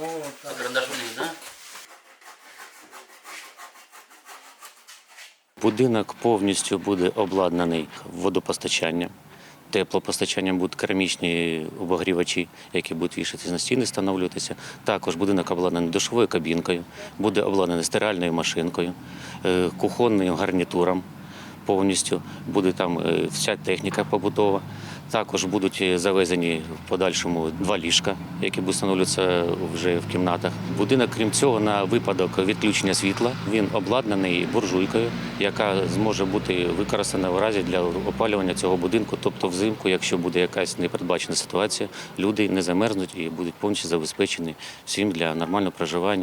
О, так. А да? Будинок повністю буде обладнаний водопостачанням. Теплопостачанням будуть керамічні обогрівачі, які будуть вішатися на стіни, встановлюватися. Також будинок обладнаний душовою кабінкою, буде обладнаний стиральною машинкою, е, кухонним гарнітуром повністю. Буде там е, вся техніка побутова. Також будуть е, завезені в подальшому два ліжка, які будуть встановлюватися вже в кімнатах. Будинок, крім цього, на випадок відключення світла, він обладнаний буржуйкою, яка зможе бути використана в разі для опалювання цього будинку. Тобто, взимку, якщо буде якась непередбачена ситуація, люди не замерзнуть і будуть повністю забезпечені всім для нормального проживання.